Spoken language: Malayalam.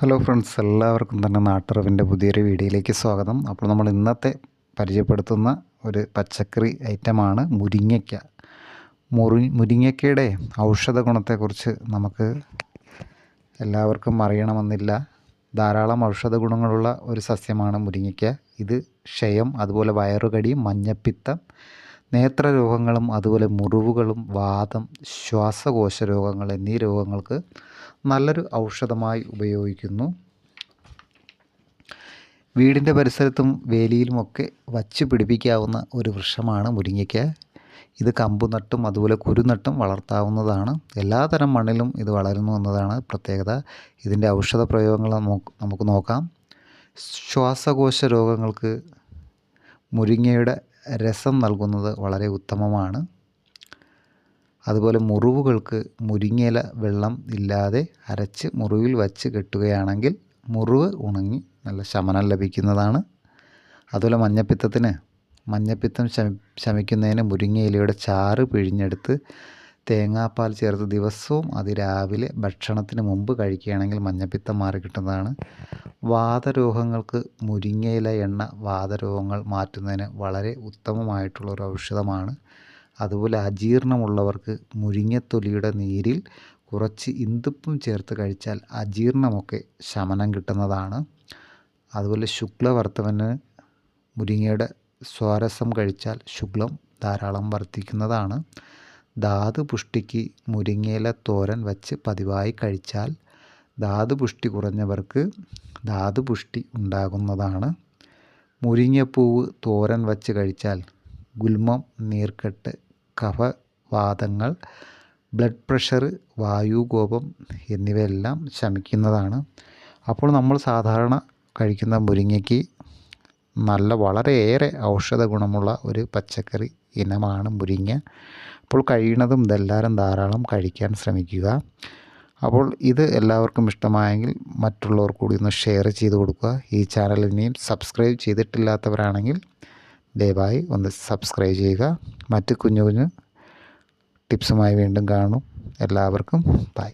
ഹലോ ഫ്രണ്ട്സ് എല്ലാവർക്കും തന്നെ നാട്ടറിവിന്റെ പുതിയൊരു വീഡിയോയിലേക്ക് സ്വാഗതം. അപ്പോൾ നമ്മൾ ഇന്നത്തെ പരിചയപ്പെടുത്തുന്ന ഒരു പച്ചക്കറി ഐറ്റമാണ് മുരിങ്ങയ്ക്ക. മുറി മുരിങ്ങയ്ക്കയുടെ ഔഷധ ഗുണത്തെക്കുറിച്ച് നമുക്ക് എല്ലാവർക്കും അറിയണമെന്നില്ല. ധാരാളം ഔഷധ ഗുണങ്ങളുള്ള ഒരു സസ്യമാണ് മുരിങ്ങയ്ക്ക. ഇത് ക്ഷയം അതുപോലെ വയറുകടി മഞ്ഞപ്പിത്തം നേത്രരോഗങ്ങളും അതുപോലെ മുറിവുകളും വാദം ശ്വാസകോശ രോഗങ്ങൾ എന്നീ രോഗങ്ങൾക്ക് നല്ലൊരു ഔഷധമായി ഉപയോഗിക്കുന്നു. വീടിന്റെ പരിസരത്തും വേലിയിലുമൊക്കെ വച്ച് പിടിപ്പിക്കാവുന്ന ഒരു വൃക്ഷമാണ് മുരിങ്ങയ്ക്ക. ഇത് കമ്പു നട്ടും അതുപോലെ കുരുനട്ടും വളർത്താവുന്നതാണ്. എല്ലാതരം മണ്ണിലും ഇത് വളരുന്നു എന്നതാണ് പ്രത്യേകത. ഇതിന്റെ ഔഷധ പ്രയോഗങ്ങൾ നമുക്ക് നോക്കാം. ശ്വാസകോശ രോഗങ്ങൾക്ക് മുരിങ്ങയുടെ രസം നൽകുന്നത് വളരെ ഉത്തമമാണ്. അതുപോലെ മുറിവുകൾക്ക് മുരിങ്ങയില വെള്ളം ഇല്ലാതെ അരച്ച് മുറിവിൽ വച്ച് കെട്ടുകയാണെങ്കിൽ മുറിവ് ഉണങ്ങി നല്ല ശമനം ലഭിക്കുന്നതാണ്. അതുപോലെ മഞ്ഞപ്പിത്തത്തിന് മഞ്ഞപ്പിത്തം ശമി ശമിക്കുന്നതിന് മുരിങ്ങയിലയുടെ ചാറ് പിഴിഞ്ഞെടുത്ത് തേങ്ങാപ്പാൽ ചേർത്ത് ദിവസവും അതിരാവിലെ ഭക്ഷണത്തിന് മുമ്പ് കഴിക്കുകയാണെങ്കിൽ മഞ്ഞപ്പിത്തം മാറി കിട്ടുന്നതാണ്. വാതരോഗങ്ങൾക്ക് മുരിങ്ങയില എണ്ണ വാതരോഗങ്ങൾ മാറ്റുന്നതിന് വളരെ ഉത്തമമായിട്ടുള്ള ഒരു ഔഷധമാണ്. അതുപോലെ അജീർണമുള്ളവർക്ക് മുരിങ്ങത്തൊലിയുടെ നീരിൽ കുറച്ച് ഇന്തുപ്പും ചേർത്ത് കഴിച്ചാൽ അജീർണമൊക്കെ ശമനം കിട്ടുന്നതാണ്. അതുപോലെ ശുക്ലവർത്തവന് മുരിങ്ങയുടെ സ്വാരസം കഴിച്ചാൽ ശുക്ലം ധാരാളം വർദ്ധിക്കുന്നതാണ്. ധാതുപുഷ്ടിക്ക് മുരിങ്ങയില തോരൻ വച്ച് പതിവായി കഴിച്ചാൽ ധാതുപുഷ്ടി കുറഞ്ഞവർക്ക് ധാതുപുഷ്ടി ഉണ്ടാകുന്നതാണ്. മുരിങ്ങപ്പൂവ് തോരൻ വച്ച് കഴിച്ചാൽ ഗുൽമം നീർക്കെട്ട് കഫവാദങ്ങൾ ബ്ലഡ് പ്രഷർ വായുകോപം എന്നിവയെല്ലാം ശമിക്കുന്നതാണ്. അപ്പോൾ നമ്മൾ സാധാരണ കഴിക്കുന്ന മുരിങ്ങയ്ക്ക് നല്ല വളരെയേറെ ഔഷധ ഗുണമുള്ള ഒരു പച്ചക്കറി ഇനമാണ് മുരിങ്ങ. അപ്പോൾ കഴിയുന്നതും ഇതെല്ലാവരും ധാരാളം കഴിക്കാൻ ശ്രമിക്കുക. അപ്പോൾ ഇത് എല്ലാവർക്കും ഇഷ്ടമായെങ്കിൽ മറ്റുള്ളവർ കൂടി ഒന്ന് ഷെയർ ചെയ്ത് കൊടുക്കുക. ഈ ചാനൽ ഇനിയും സബ്സ്ക്രൈബ് ചെയ്തിട്ടില്ലാത്തവരാണെങ്കിൽ ദയവായി ഒന്ന് സബ്സ്ക്രൈബ് ചെയ്യുക. മറ്റ് കുഞ്ഞു കുഞ്ഞു ടിപ്സുമായി വീണ്ടും കാണും. എല്ലാവർക്കും ബൈ.